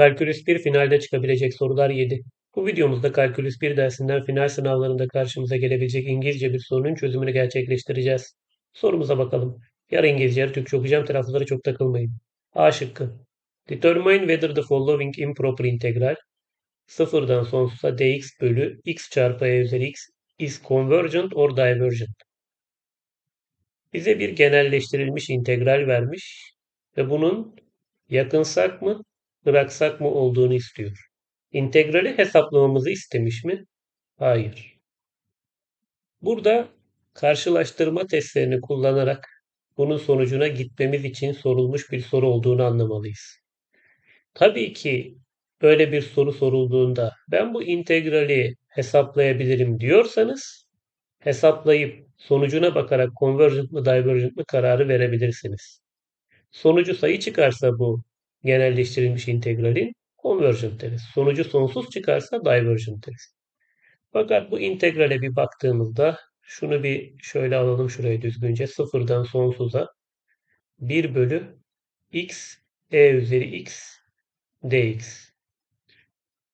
Kalkülüs 1 finalde çıkabilecek sorular 7. Bu videomuzda Kalkülüs 1 dersinden final sınavlarında karşımıza gelebilecek İngilizce bir sorunun çözümünü gerçekleştireceğiz. Sorumuza bakalım. Yarı İngilizce, yarı Türkçe okuyacağım. Telaffuzlara çok takılmayın. A şıkkı. Determine whether the following improper integral sıfırdan sonsuza dx bölü x çarpı e üzeri x is convergent or divergent. Bize bir genelleştirilmiş integral vermiş ve bunun yakınsak mı, bıraksak mı olduğunu istiyor. İntegrali hesaplamamızı istemiş mi? Hayır. Burada karşılaştırma testlerini kullanarak bunun sonucuna gitmemiz için sorulmuş bir soru olduğunu anlamalıyız. Tabii ki böyle bir soru sorulduğunda ben bu integrali hesaplayabilirim diyorsanız hesaplayıp sonucuna bakarak convergent mı divergent mı kararı verebilirsiniz. Sonucu sayı çıkarsa bu genelleştirilmiş integralin convergent deriz. Sonucu sonsuz çıkarsa divergent deriz. Fakat bu integrale bir baktığımızda şunu bir şöyle alalım şuraya düzgünce. Sıfırdan sonsuza 1 bölü x e üzeri x dx.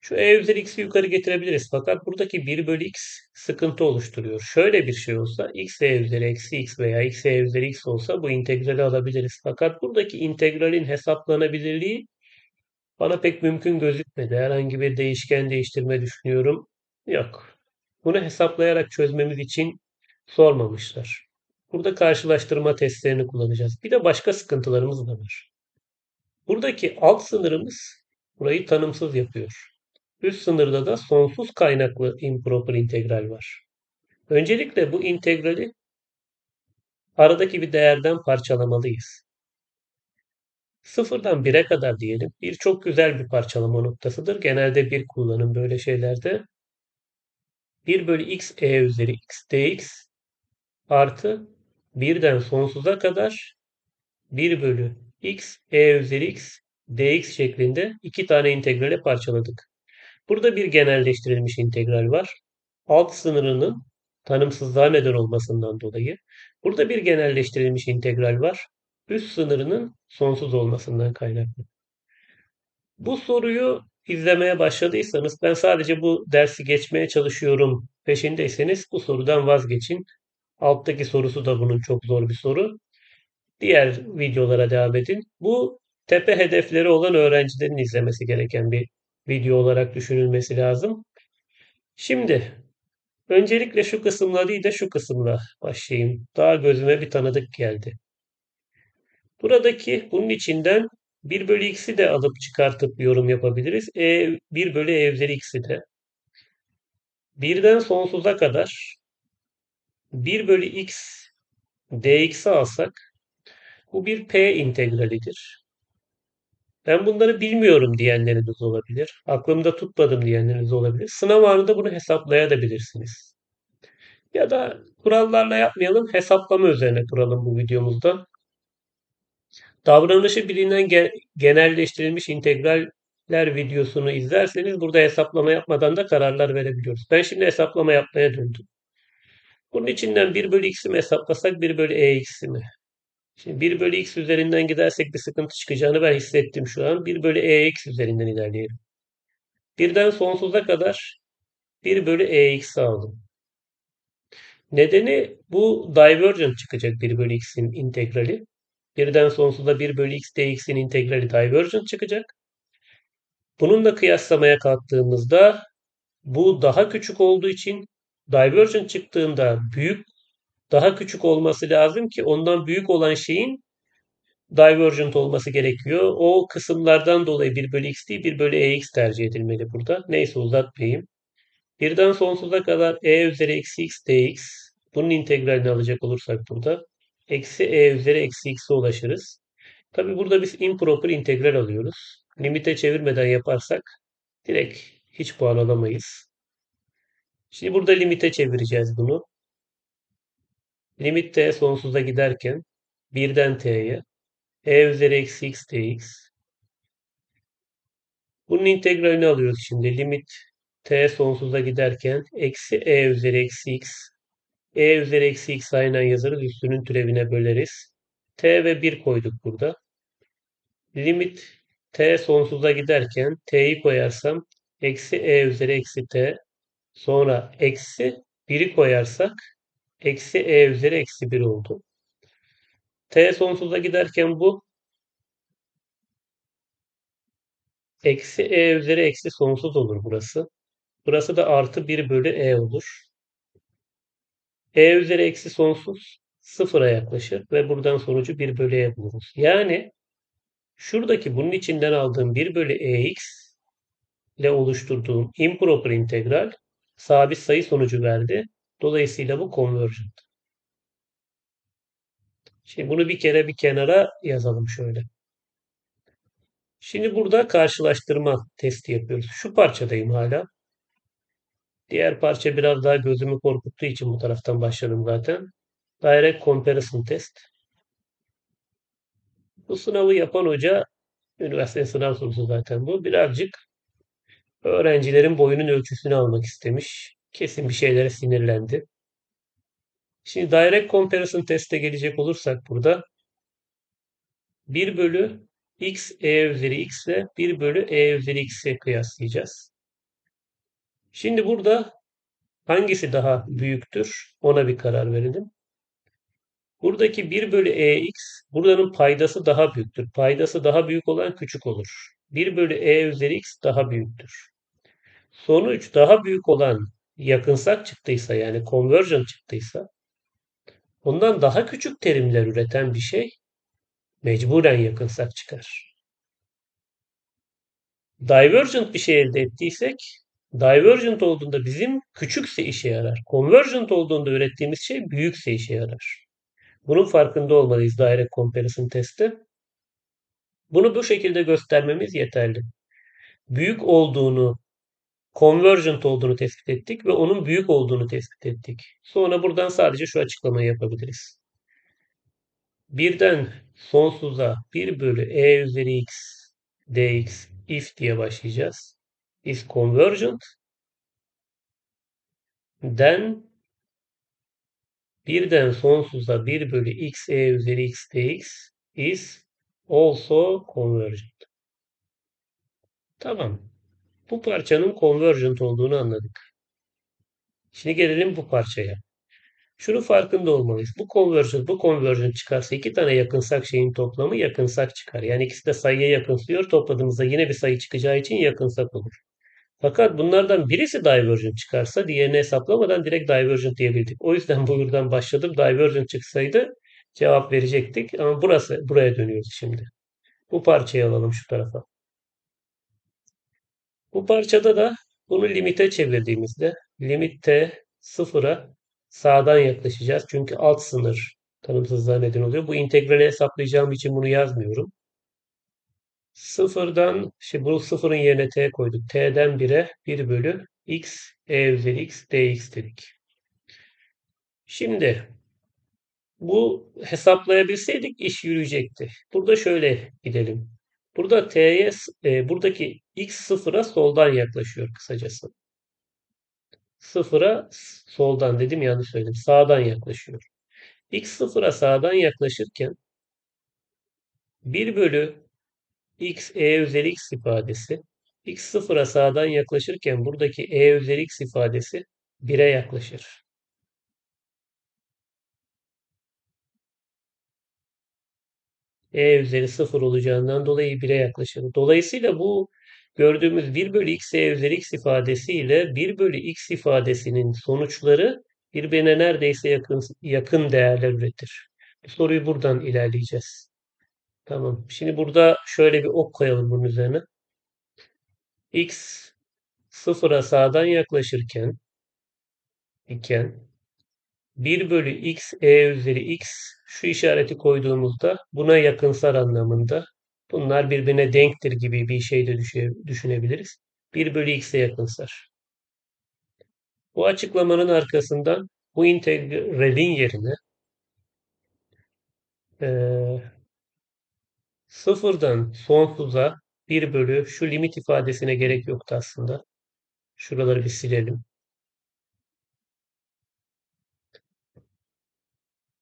Şu e üzeri x'i yukarı getirebiliriz. Fakat buradaki 1 bölü x sıkıntı oluşturuyor. Şöyle bir şey olsa x e üzeri eksi x veya x e üzeri x olsa bu integrali alabiliriz. Fakat buradaki integralin hesaplanabilirliği bana pek mümkün gözükmedi. Herhangi bir değişken değiştirme düşünüyorum. Yok. Bunu hesaplayarak çözmemiz için sormamışlar. Burada karşılaştırma testlerini kullanacağız. Bir de başka sıkıntılarımız da var. Buradaki alt sınırımız burayı tanımsız yapıyor. Üst sınırda da sonsuz kaynaklı improper integral var. Öncelikle bu integrali aradaki bir değerden parçalamalıyız. Sıfırdan 1'e kadar diyelim. Bir çok güzel bir parçalama noktasıdır. Genelde bir kullanım böyle şeylerde. 1 bölü x e üzeri x dx artı 1'den sonsuza kadar 1 bölü x e üzeri x dx şeklinde iki tane integrale parçaladık. Burada bir genelleştirilmiş integral var. Alt sınırının tanımsızlığa neden olmasından dolayı. Burada bir genelleştirilmiş integral var. Üst sınırının sonsuz olmasından kaynaklı. Bu soruyu izlemeye başladıysanız ben sadece bu dersi geçmeye çalışıyorum peşindeyseniz bu sorudan vazgeçin. Alttaki sorusu da bunun çok zor bir soru. Diğer videolara devam edin. Bu tepe hedefleri olan öğrencilerin izlemesi gereken bir video olarak düşünülmesi lazım. Şimdi öncelikle şu kısımla değil de şu kısımla başlayayım. Daha gözüme bir tanıdık geldi. Buradaki bunun içinden 1 bölü x'i de alıp çıkartıp yorum yapabiliriz. E, 1 bölü e üzeri x'i de. Birden sonsuza kadar 1 bölü x dx'i alsak bu bir p integralidir. Ben bunları bilmiyorum diyenleriniz olabilir. Aklımda tutmadım diyenleriniz olabilir. Sınav anında bunu hesaplayabilirsiniz. Ya da kurallarla yapmayalım, hesaplama üzerine kuralım bu videomuzda. Davranışı bilinen genelleştirilmiş integraller videosunu izlerseniz burada hesaplama yapmadan da kararlar verebiliyoruz. Ben şimdi hesaplama yapmaya döndüm. Bunun içinden 1 bölü x'i mi hesaplasak 1 bölü e x'i mi? Şimdi 1 bölü x üzerinden gidersek bir sıkıntı çıkacağını ben hissettim şu an. 1 bölü e x üzerinden ilerleyelim. Birden sonsuza kadar 1 bölü e x aldım. Nedeni bu divergent çıkacak 1 bölü x'in integrali. Birden sonsuza 1 bölü x dx'in integrali divergent çıkacak. Bununla kıyaslamaya kalktığımızda bu daha küçük olduğu için divergent çıktığında büyük daha küçük olması lazım ki ondan büyük olan şeyin divergent olması gerekiyor. O kısımlardan dolayı 1 bölü x değil 1 bölü ex tercih edilmeli burada. Neyse uzatmayayım. Birden sonsuza kadar e üzeri eksi x dx. Bunun integralini alacak olursak burada. Eksi e üzeri eksi x'e ulaşırız. Tabi burada biz improper integral alıyoruz. Limite çevirmeden yaparsak direkt hiç puan alamayız. Şimdi burada limite çevireceğiz bunu. Limit t sonsuza giderken 1'den t'ye e üzeri eksi x dx. Bunun integralini alıyoruz şimdi. Limit t sonsuza giderken eksi e üzeri eksi x. e üzeri eksi x aynen yazarız. Üstünün türevine böleriz. t ve 1 koyduk burada. Limit t sonsuza giderken t'yi koyarsam eksi e üzeri eksi t sonra eksi 1'i koyarsak eksi e üzeri eksi 1 oldu. t sonsuza giderken bu eksi e üzeri eksi sonsuz olur burası. Burası da artı 1 bölü e olur. e üzeri eksi sonsuz sıfıra yaklaşır ve buradan sonucu 1 bölü e buluruz. Yani şuradaki bunun içinden aldığım 1 bölü ex ile oluşturduğum improper integral sabit sayı sonucu verdi. Dolayısıyla bu convergent. Şimdi bunu bir kere bir kenara yazalım şöyle. Şimdi burada karşılaştırma testi yapıyoruz. Şu parçadayım hala. Diğer parça biraz daha gözümü korkuttuğu için bu taraftan başladım zaten. Direct Comparison Test. Bu sınavı yapan hoca, üniversite sınav sorusu zaten bu. Birazcık öğrencilerin boyunun ölçüsünü almak istemiş. Kesin bir şeylere sinirlendi. Şimdi Direct Comparison Test'e gelecek olursak burada 1 bölü x e üzeri x ile 1 bölü e üzeri x'e kıyaslayacağız. Şimdi burada hangisi daha büyüktür ona bir karar verelim. Buradaki 1 bölü ex buranın paydası daha büyüktür. Paydası daha büyük olan küçük olur. 1 bölü e üzeri x daha büyüktür. Sonuç daha büyük olan yakınsak çıktıysa yani convergent çıktıysa ondan daha küçük terimler üreten bir şey mecburen yakınsak çıkar. Divergent bir şey elde ettiysek divergent olduğunda bizim küçükse işe yarar. Convergent olduğunda ürettiğimiz şey büyükse işe yarar. Bunun farkında olmalıyız direct comparison testi. Bunu bu şekilde göstermemiz yeterli. Büyük olduğunu, convergent olduğunu tespit ettik ve onun büyük olduğunu tespit ettik. Sonra buradan sadece şu açıklamayı yapabiliriz. Birden sonsuza 1 bölü e üzeri x dx if diye başlayacağız. Is convergent then birden sonsuza 1 bölü x e üzeri x dx is also convergent. Tamam. Bu parçanın convergent olduğunu anladık. Şimdi gelelim bu parçaya. Şunu farkında olmalıyız. Bu convergent, bu convergent çıkarsa iki tane yakınsak şeyin toplamı yakınsak çıkar. Yani ikisi de sayıya yakınsıyor. Topladığımızda yine bir sayı çıkacağı için yakınsak olur. Fakat bunlardan birisi divergent çıkarsa diğerini hesaplamadan direkt divergent diyebildik. O yüzden bu buradan başladım. Divergent çıksaydı cevap verecektik. Ama burası buraya dönüyoruz şimdi. Bu parçayı alalım şu tarafa. Bu parçada da bunu limite çevirdiğimizde limit t sıfıra sağdan yaklaşacağız. Çünkü alt sınır tanımsızlığa neden oluyor. Bu integrali hesaplayacağım için bunu yazmıyorum. Sıfırdan, işte bu sıfırın yerine t koyduk. t'den 1'e 1 bölü x e üzeri x dx dedik. Şimdi bu hesaplayabilseydik iş yürüyecekti. Burada şöyle gidelim. Burada t'ye e, buradaki x sıfıra soldan yaklaşıyor kısacası. Sıfıra soldan dedim yanlış söyledim. Sağdan yaklaşıyor. x sıfıra sağdan yaklaşırken 1 bölü x e üzeri x ifadesi x sıfıra sağdan yaklaşırken buradaki e üzeri x ifadesi 1'e yaklaşır. e üzeri 0 olacağından dolayı 1'e yaklaşır. Dolayısıyla bu gördüğümüz 1 bölü x e üzeri x ifadesi ile 1 bölü x ifadesinin sonuçları birbirine neredeyse yakın, yakın değerler üretir. Bu soruyu buradan ilerleyeceğiz. Tamam. Şimdi burada şöyle bir ok koyalım bunun üzerine. x sıfıra sağdan yaklaşırken iken 1 bölü x e üzeri x şu işareti koyduğumuzda buna yakınsar anlamında bunlar birbirine denktir gibi bir şey de düşünebiliriz. 1 bölü x'e yakınsar. Bu açıklamanın arkasından bu integralin yerine e, sıfırdan sonsuza 1 bölü şu limit ifadesine gerek yoktu aslında. Şuraları bir silelim.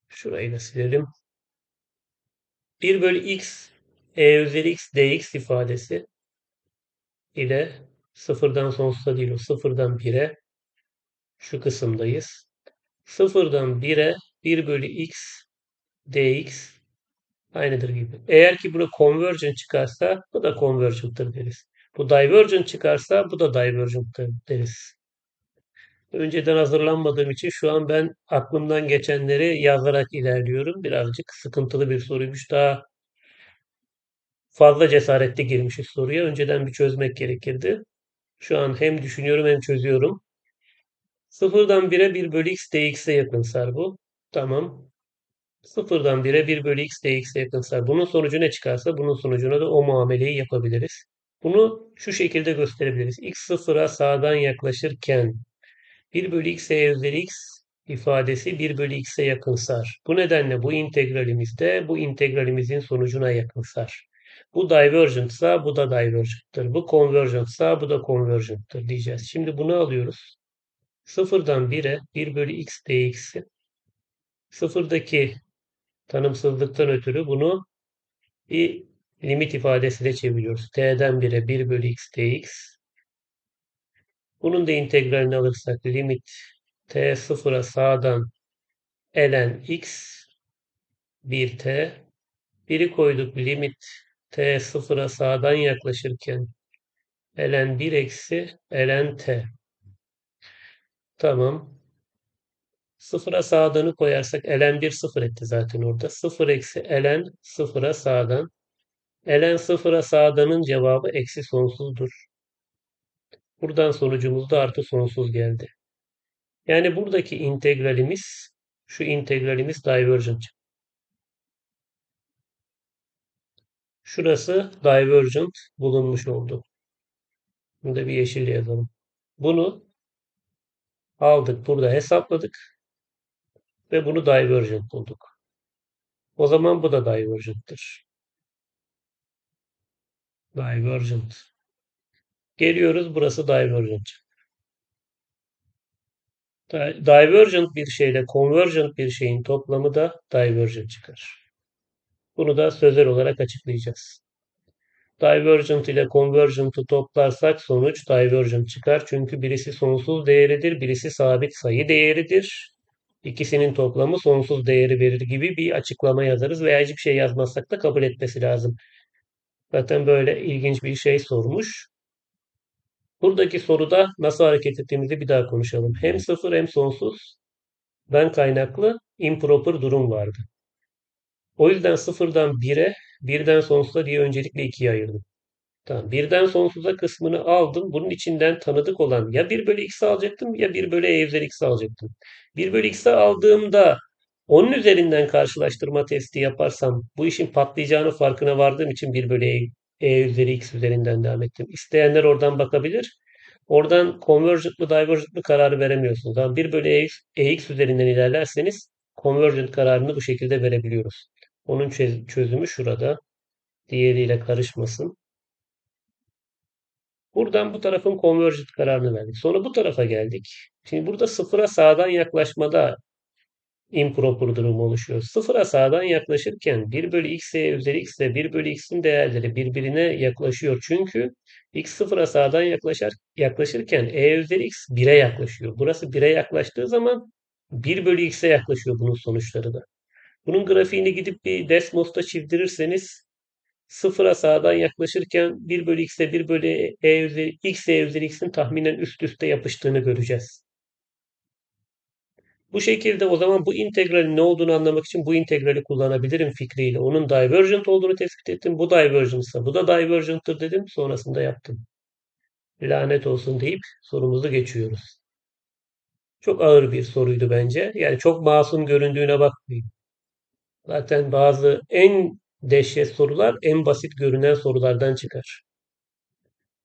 Şurayı da silelim. 1 bölü x e üzeri x dx ifadesi ile sıfırdan sonsuza değil o sıfırdan 1'e şu kısımdayız. Sıfırdan 1'e 1 bölü x dx aynıdır gibi. Eğer ki burada convergent çıkarsa bu da convergent'tır deriz. Bu divergent çıkarsa bu da divergent'tır deriz. Önceden hazırlanmadığım için şu an ben aklımdan geçenleri yazarak ilerliyorum. Birazcık sıkıntılı bir soruymuş. Daha fazla cesaretli girmişiz soruya. Önceden bir çözmek gerekirdi. Şu an hem düşünüyorum hem çözüyorum. Sıfırdan 1'e 1 bölü x dx'e yakınsar bu. Tamam. Sıfırdan 1'e 1 bölü x dx'e yakınsar. Bunun sonucu ne çıkarsa bunun sonucuna da o muameleyi yapabiliriz. Bunu şu şekilde gösterebiliriz. x sıfıra sağdan yaklaşırken 1 bölü x e üzeri x ifadesi 1 bölü x'e yakınsar. Bu nedenle bu integralimiz de bu integralimizin sonucuna yakınsar. Bu divergentsa bu da divergent'tır. Bu convergentsa bu da convergent'tır diyeceğiz. Şimdi bunu alıyoruz. Sıfırdan 1'e 1 bölü x dx'i sıfırdaki tanımsızlıktan ötürü bunu bir limit ifadesiyle çeviriyoruz. t'den 1'e 1 bölü x dx bunun da integralini alırsak limit t sıfıra sağdan ln x 1t biri koyduk limit t sıfıra sağdan yaklaşırken ln 1 eksi ln t. Tamam. Sıfıra sağdanı koyarsak ln 1 sıfır etti zaten orada. 0 eksi ln sıfıra sağdan. Ln sıfıra sağdanın cevabı eksi sonsuzdur. Buradan sonucumuz da artı sonsuz geldi. Yani buradaki integralimiz şu integralimiz divergent. Şurası divergent bulunmuş oldu. Bunu bir yeşil yazalım. Bunu aldık. Burada hesapladık. Ve bunu divergent bulduk. O zaman bu da divergent'tır. Divergent. Geliyoruz. Burası divergent. Divergent bir şeyle convergent bir şeyin toplamı da divergent çıkar. Bunu da sözel olarak açıklayacağız. Divergent ile convergent'ı toplarsak sonuç divergent çıkar. Çünkü birisi sonsuz değeridir, birisi sabit sayı değeridir. İkisinin toplamı sonsuz değeri verir gibi bir açıklama yazarız veya hiçbir şey yazmazsak da kabul etmesi lazım. Zaten böyle ilginç bir şey sormuş. Buradaki soruda nasıl hareket ettiğimizi bir daha konuşalım. Hem sıfır hem sonsuz ben kaynaklı improper durum vardı. O yüzden sıfırdan 1'e, birden sonsuza diye öncelikle ikiye ayırdım. Tamam. Birden sonsuza kısmını aldım. Bunun içinden tanıdık olan ya 1 bölü x alacaktım ya 1 bölü e üzeri x alacaktım. 1 bölü x'i aldığımda onun üzerinden karşılaştırma testi yaparsam bu işin patlayacağını farkına vardığım için 1 bölü e, e üzeri x üzerinden devam ettim. İsteyenler oradan bakabilir. Oradan convergent mı divergent mı kararı veremiyorsunuz. Ama 1 bölü e, ex üzerinden ilerlerseniz convergent kararını bu şekilde verebiliyoruz. Onun çözümü şurada. Diğeriyle karışmasın. Buradan bu tarafın convergent kararını verdik. Sonra bu tarafa geldik. Şimdi burada sıfıra sağdan yaklaşmada improper durum oluşuyor. Sıfıra sağdan yaklaşırken 1 bölü x üzeri x ile 1 bölü x'in değerleri birbirine yaklaşıyor. Çünkü x sıfıra sağdan yaklaşır, yaklaşırken e üzeri x 1'e yaklaşıyor. Burası 1'e yaklaştığı zaman 1 bölü x'e yaklaşıyor bunun sonuçları da. Bunun grafiğini gidip bir Desmos'ta çizdirirseniz sıfıra sağdan yaklaşırken 1 bölü x'e 1 bölü e üzeri x e üzeri x'in tahminen üst üste yapıştığını göreceğiz. Bu şekilde o zaman bu integralin ne olduğunu anlamak için bu integrali kullanabilirim fikriyle. Onun divergent olduğunu tespit ettim. Bu divergentsa bu da divergent'tır dedim. Sonrasında yaptım. Lanet olsun deyip sorumuzu geçiyoruz. Çok ağır bir soruydu bence. Yani çok masum göründüğüne bakmayın. Zaten bazı en dehşet sorular en basit görünen sorulardan çıkar.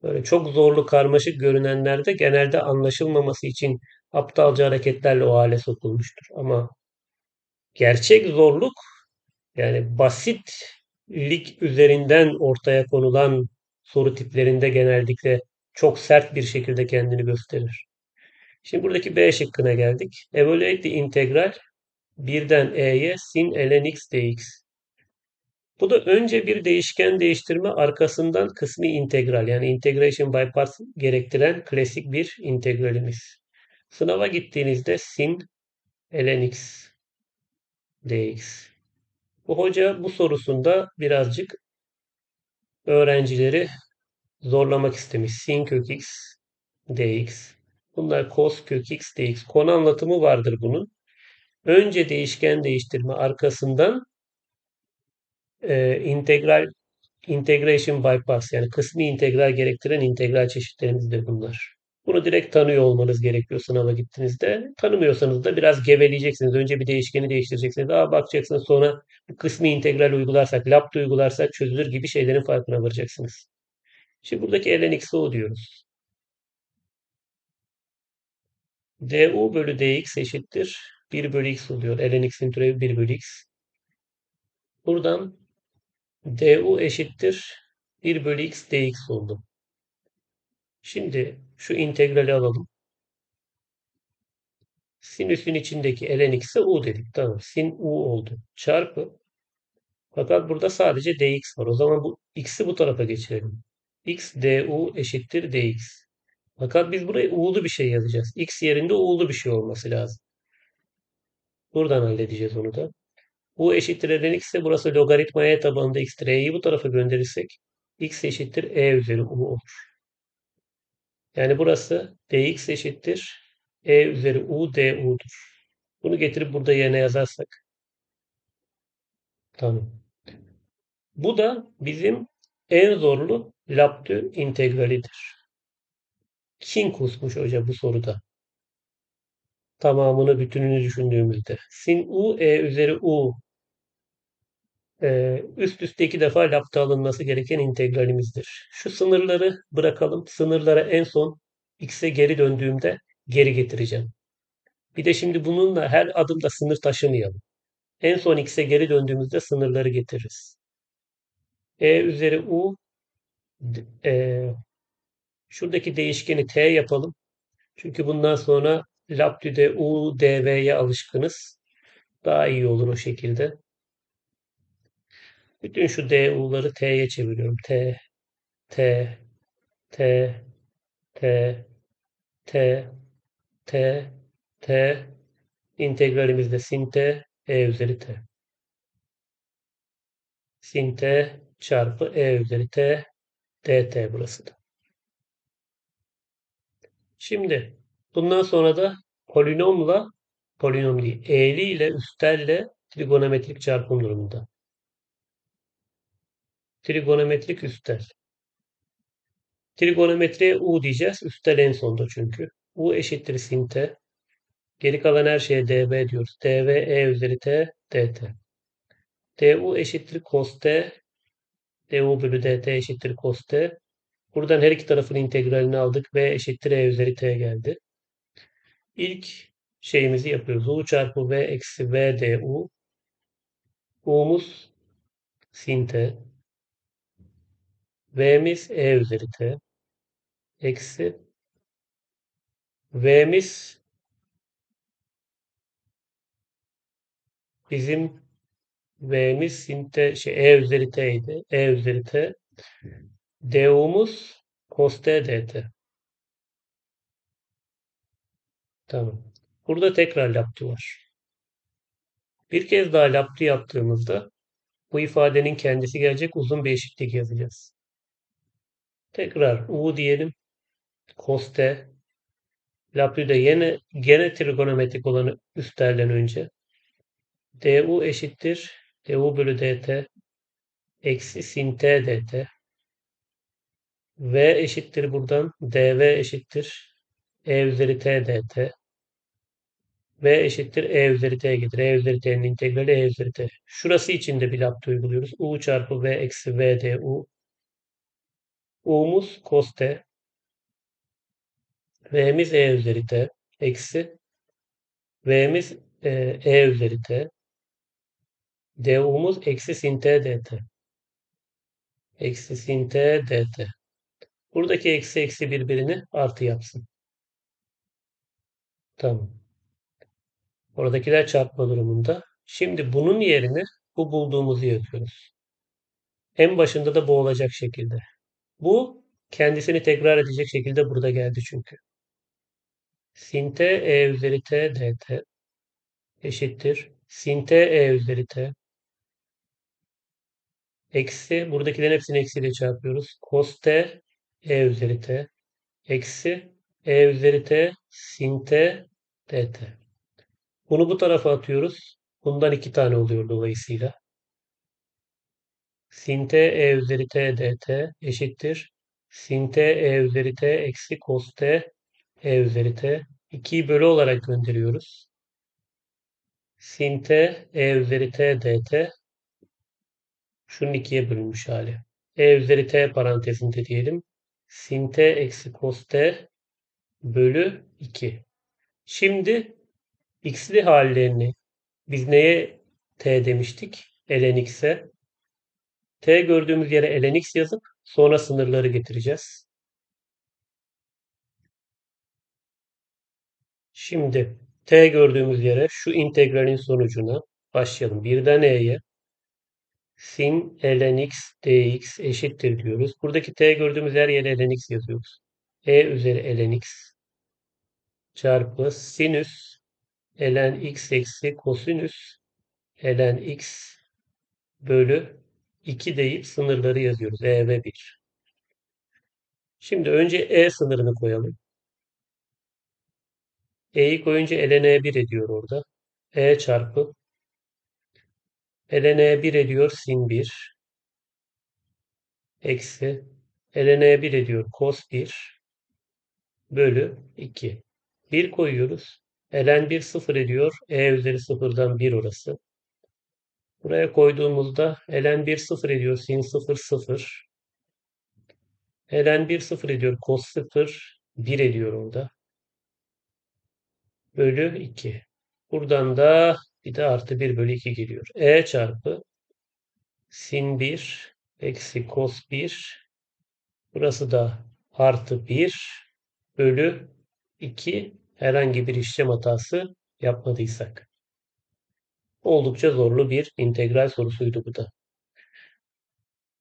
Böyle çok zorlu, karmaşık görünenlerde genelde anlaşılmaması için aptalca hareketlerle o hale sokulmuştur. Ama gerçek zorluk yani basitlik üzerinden ortaya konulan soru tiplerinde genellikle çok sert bir şekilde kendini gösterir. Şimdi buradaki B şıkkına geldik. Evaluate the integral birden e'ye sin ln x dx. Bu da önce bir değişken değiştirme arkasından kısmi integral yani integration by parts gerektiren klasik bir integralimiz. Sınava gittiğinizde sin ln x dx. Bu hoca bu sorusunda birazcık öğrencileri zorlamak istemiş. Sin kök x dx. Bunlar cos kök x dx. Konu anlatımı vardır bunun. Önce değişken değiştirme arkasından e, integral integration bypass yani kısmi integral gerektiren integral çeşitlerimiz de bunlar. Bunu direkt tanıyor olmanız gerekiyor sınava gittiğinizde. Tanımıyorsanız da biraz geveleyeceksiniz. Önce bir değişkeni değiştireceksiniz. Daha bakacaksınız sonra bu kısmi integral uygularsak, Lambda uygularsak çözülür gibi şeylerin farkına varacaksınız. Şimdi buradaki ln x'i o diyoruz. du bölü dx eşittir 1 bölü x oluyor. ln x'in türevi 1 bölü x. Buradan du eşittir 1 bölü x dx oldu. Şimdi şu integrali alalım. Sinüsün içindeki ln x'e u dedik. Tamam. Sin u oldu. Çarpı. Fakat burada sadece dx var. O zaman bu x'i bu tarafa geçirelim. x du eşittir dx. Fakat biz buraya u'lu bir şey yazacağız. x yerinde u'lu bir şey olması lazım. Buradan halledeceğiz onu da. u eşittir ln x ise burası logaritma e tabanında x r'yi bu tarafa gönderirsek x eşittir e üzeri u olur. Yani burası dx eşittir e üzeri u du'dur. Bunu getirip burada yerine yazarsak. Tamam. Bu da bizim en zorlu Laptü integralidir. Kim kusmuş hoca bu soruda? Tamamını bütününü düşündüğümüzde. Sin u e üzeri u e, üst üste iki defa lapta alınması gereken integralimizdir. Şu sınırları bırakalım. Sınırlara en son x'e geri döndüğümde geri getireceğim. Bir de şimdi bununla her adımda sınır taşımayalım. En son x'e geri döndüğümüzde sınırları getiririz. e üzeri u e, şuradaki değişkeni t yapalım. Çünkü bundan sonra Laptü'de u, dv'ye alışkınız. Daha iyi olur o şekilde. Bütün şu du'ları t'ye çeviriyorum. t, t, t, t, t, t, t, integralimizde sin t, e üzeri t. Sin t çarpı e üzeri t dt burası da. Şimdi bundan sonra da polinomla polinom değil, eğri ile üstelle trigonometrik çarpım durumunda. Trigonometrik üstel. Trigonometriye u diyeceğiz. Üstel en sonda çünkü. u eşittir sin t. Geri kalan her şeye db diyoruz. dv e üzeri t dt. du eşittir cos t. du bölü dt eşittir cos t. Buradan her iki tarafın integralini aldık. v eşittir e üzeri t geldi. İlk şeyimizi yapıyoruz. u çarpı v eksi v du. u'muz sin t. v'miz e üzeri t. Eksi v'miz bizim v'miz sin t şey e üzeri t idi. e üzeri t. du'muz cos t dt. Tamam. Burada tekrar laptı var. Bir kez daha laptı yaptığımızda bu ifadenin kendisi gelecek uzun bir eşitlik yazacağız. Tekrar u diyelim. Cos t. Laptü'de yine gene trigonometrik olanı üstlerden önce. du eşittir. du bölü dt eksi sin t dt. v eşittir buradan. dv eşittir. e üzeri t dt. V eşittir E üzeri T getir. E üzeri T'nin integrali E üzeri T. Şurası için de bir laptı uyguluyoruz. U çarpı V eksi V D U. U'muz cos T. V'miz E üzeri T. Eksi. V'miz e, e üzeri T. DU'muz eksi sin T dt. Eksi sin T dt. Buradaki eksi eksi birbirini artı yapsın. Tamam. Oradakiler çarpma durumunda. Şimdi bunun yerine bu bulduğumuzu yapıyoruz. En başında da bu olacak şekilde. Bu kendisini tekrar edecek şekilde burada geldi çünkü. Sin t e üzeri t dt eşittir. Sin t e üzeri t eksi buradakilerin hepsini eksiyle çarpıyoruz. Cos t e üzeri t eksi e üzeri t sin t dt. Bunu bu tarafa atıyoruz. Bundan iki tane oluyor dolayısıyla. Sin t e üzeri t dt eşittir. Sin t e üzeri t eksi cos t e üzeri t. 2'yi bölü olarak gönderiyoruz. Sin t e üzeri t dt şunun ikiye bölünmüş hali. e üzeri t parantezinde diyelim. Sin t eksi cos t bölü 2. Şimdi x'li hallerini biz neye t demiştik? ln x'e. t gördüğümüz yere ln x yazıp sonra sınırları getireceğiz. Şimdi t gördüğümüz yere şu integralin sonucuna başlayalım. Birden e'ye sin ln x dx eşittir diyoruz. Buradaki t gördüğümüz her yere ln x yazıyoruz. e üzeri ln x çarpı sinüs ln x eksi kosinüs ln x bölü 2 deyip sınırları yazıyoruz. E ve 1. Şimdi önce e sınırını koyalım. e'yi koyunca ln e1 ediyor orada. e çarpı ln e1 ediyor sin 1 eksi ln e1 ediyor cos 1 bölü 2. 1 koyuyoruz. Ln 1 0 ediyor. e üzeri 0'dan 1 orası. Buraya koyduğumuzda ln 1 0 ediyor. Sin 0 0. ln 1 0 ediyor. Cos 0 1 ediyor orada. Bölü 2. Buradan da bir de artı 1 bölü 2 geliyor. e çarpı sin 1 eksi cos 1 burası da artı 1 bölü 2 herhangi bir işlem hatası yapmadıysak. Oldukça zorlu bir integral sorusuydu bu da.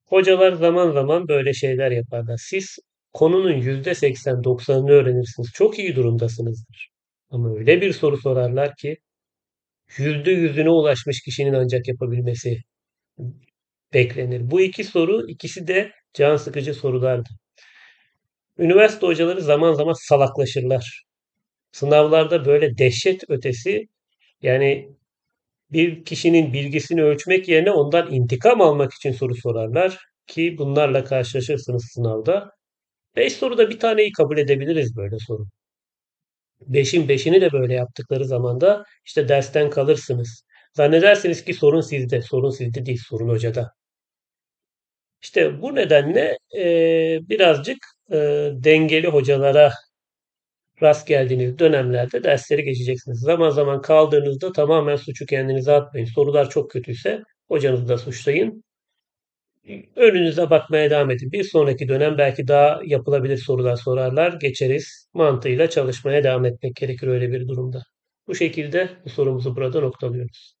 Hocalar zaman zaman böyle şeyler yaparlar. Siz konunun %80-90'ını öğrenirsiniz. Çok iyi durumdasınızdır. Ama öyle bir soru sorarlar ki %100'üne ulaşmış kişinin ancak yapabilmesi beklenir. Bu iki soru ikisi de can sıkıcı sorulardı. Üniversite hocaları zaman zaman salaklaşırlar. Sınavlarda böyle dehşet ötesi yani bir kişinin bilgisini ölçmek yerine ondan intikam almak için soru sorarlar ki bunlarla karşılaşırsınız sınavda. 5 soruda bir taneyi kabul edebiliriz böyle soru. 5'in 5'ini de böyle yaptıkları zaman da işte dersten kalırsınız. Zannedersiniz ki sorun sizde. Sorun sizde değil, sorun hocada. İşte bu nedenle e, birazcık e, dengeli hocalara rast geldiğiniz dönemlerde dersleri geçeceksiniz. Zaman zaman kaldığınızda tamamen suçu kendinize atmayın. Sorular çok kötüyse hocanızı da suçlayın. Önünüze bakmaya devam edin. Bir sonraki dönem belki daha yapılabilir sorular sorarlar. Geçeriz. Mantığıyla çalışmaya devam etmek gerekir öyle bir durumda. Bu şekilde bu sorumuzu burada noktalıyoruz.